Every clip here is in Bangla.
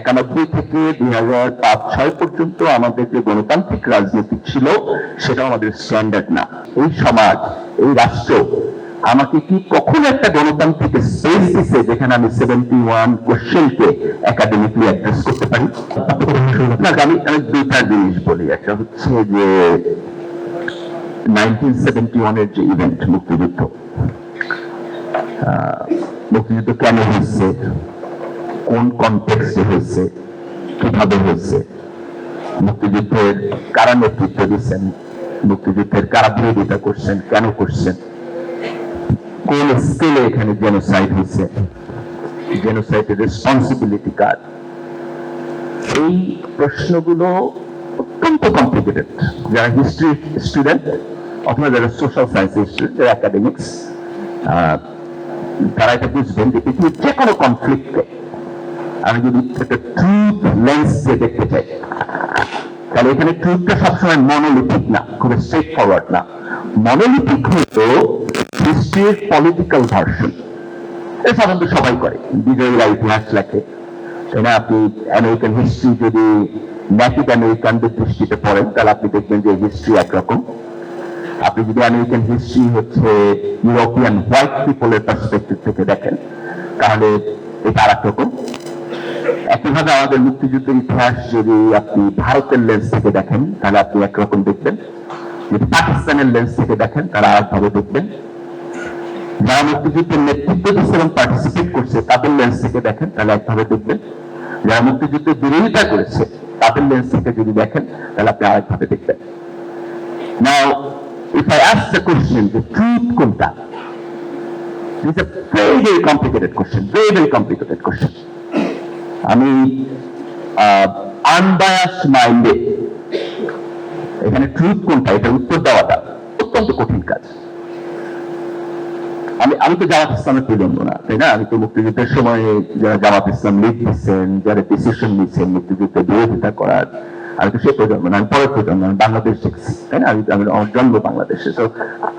একানব্বই থেকে দুই হাজার পাঁচ ছয় পর্যন্ত আমাদের যে গণতান্ত্রিক রাজনীতি ছিল সেটা আমাদের স্ট্যান্ডার্ড না। এই সমাজ, এই রাষ্ট্র, আমাকে কি কখনো একটা গণতান্ত্রিক স্পেস দিছে যেখানে আমি সেভেন্টি ওয়ান কোশ্চেনকে একাডেমিকলি অ্যাড্রেস করতে পারি? না, আমি আমি দুইটা জিনিস বলি। একটা হচ্ছে যে নাইনটিন সেভেন্টি ওয়ানের যে ইভেন্ট মুক্তিযুদ্ধ মুক্তিযুদ্ধ কেন হয়েছে? কোন কনটেক্সটে হয়েছে, কীভাবে হয়েছে? মুক্তিযুদ্ধের কারা নেতৃত্ব দিচ্ছেন? মুক্তিযুদ্ধের কারা বিরোধিতা করছেন? কেন করছেন? কোন স্কেলে এখানে জেনোসাইড হয়েছে? রেসপন্সিবিলিটি কার? এই প্রশ্নগুলো অত্যন্ত কমপ্লিকেটেড যারা হিস্ট্রি স্টুডেন্ট অথবা যারা সোশ্যাল সায়েন্স স্টুডেন্ট তারা এটা বুঝবেন যে পৃথিবীর যে কোনো কনফ্লিক্টকে আমি যদি একটা ট্রুথ লেন্স দেখতে চাই, তাহলে এখানে ট্রুথটা সবসময় মনোলিথিক না খুব স্ট্রেট ফরওয়ার্ড না। মনোলিথিক হয়তো হিস্ট্রির পলিটিক্যাল ভার্সন এটা সাধারণত সবাই করে বিজয়ীরা ইতিহাস লেখে। তাই না? আপনি আমেরিকান হিস্ট্রি যদি ন্যাটিভ আমেরিকানদের দৃষ্টিতে পড়েন, তাহলে আপনি দেখবেন যে হিস্ট্রি একরকম। আপনি যদি আমেরিকান হিস্ট্রি হচ্ছে ইউরোপিয়ান হোয়াইট পিপলের পার্সপেক্টিভ থেকে দেখেন, তাহলে এটা আর রকম একইভাবে আমাদের মুক্তিযুদ্ধের ইতিহাস যদি আপনি ভারতের লেন্স থেকে দেখেন তাহলে আপনি একরকম দেখবেন যদি পাকিস্তানের লেন্স থেকে দেখেন তারা আরেকভাবে দেখবেন যারা মুক্তিযুদ্ধের নেতৃত্ব দিচ্ছে এবং পার্টিসিপেট করছে তাদের লেন্স থেকে দেখেন তাহলে একভাবে দেখবেন যারা মুক্তিযুদ্ধের বিরোধিতা করেছে তাদের লেন্স থেকে যদি দেখেন তাহলে আপনি আরেকভাবে দেখবেন Now, if I ask the question, the truth কোনটা? It's a very, very complicated question, very, very complicated question. আমি আনবায়াস মাইন্ডে এখানে ট্রুথ কোনটা? এটা উত্তর দেওয়াটা অত্যন্ত কঠিন কাজ। আমি আমি তো জামাত ইসলামের প্রজন্ম না, তাই না? আমি তো মুক্তিযুদ্ধের সময় যারা জামাত ইসলাম লিড দিচ্ছেন, যারা ডিসিশন নিচ্ছেন মুক্তিযুদ্ধের বিরোধিতা করার, আমি তো সে প্রজন্ম না, আমি পরের প্রজন্ম, আমি বাংলাদেশ দেখছি, তাই না? আমি আমি আমার জন্ম বাংলাদেশে so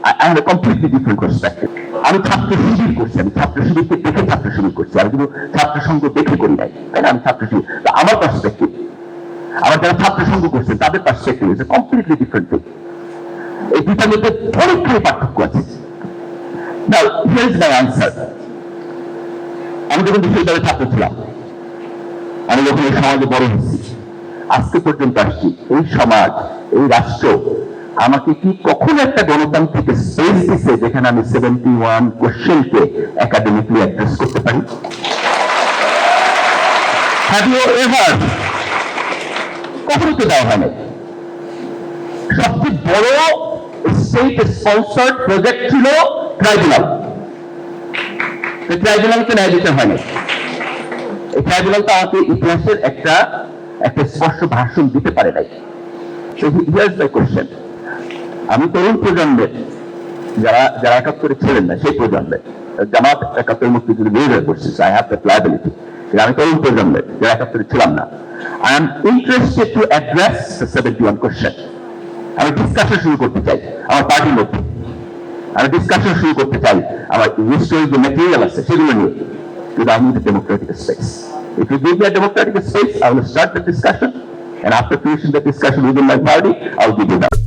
I have completely different perspective আমি ছাত্র শিবির করছি আমি ছাত্র শিবিরকে দেখে ছাত্র শিবির করছি আমি কিন্তু ছাত্র সংঘ দেখে করি নাই। তাই না? আমি ছাত্র শিবির। আমার পার্সপেক্টিভ আমার যারা ছাত্র সংঘ করছে তাদের perspective is completely different thing এই দুটার মধ্যে অনেকখানি পার্থক্য আছে। Now, here's my answer. আমি যখন বিশ্ববিদ্যালয়ের ছাত্র ছিলাম আমি যখন এই সমাজে বড় হয়েছি আজকে পর্যন্ত আসছি এই সমাজ এই রাষ্ট্র আমাকে কি কখনো একটা গণতান্ত্রিক স্পেস দিছে যেখানে আমি সেভেন্টি ওয়ান কোশ্চেনকে একাডেমিকলি অ্যাড্রেস করতে পারি? কখনো তো দেওয়া হয় সবচেয়ে বড় স্টেট স্পন্সার্ড প্রজেক্ট ছিল ট্রাইব্যুনাল ট্রাইব্যুনালকে ন্যায় দিতে হয়নি। এই ট্রাইব্যুনালটা আমাকে ইতিহাসের একটা একটা স্পষ্ট ভাষণ দিতে পারে নাই। হিয়ার্স মাই কোশ্চেন আমি তরুণ প্রজন্মের যারা যারা একাত্তরে ছিলেন না সেই প্রজন্মের জামাত একাত্তর মুক্তিযুদ্ধ বিরোধিতা করছে আই হ্যাভ দ্যাট লাইবিলিটি আমি তরুণ প্রজন্মের যারা একাত্তরে ছিলাম না I am interested to address seventy one question আমি ডিসকাশন শুরু করতে চাই আমার পার্টির মধ্যে আমি ডিসকাশন শুরু করতে চাই আমার হিস্টোরি যে ম্যাটেরিয়াল আছে সেগুলো নিয়ে কিন্তু a democratic space. If you give me a democratic space, I will start the discussion, and after finishing the discussion within my party, I will give you that.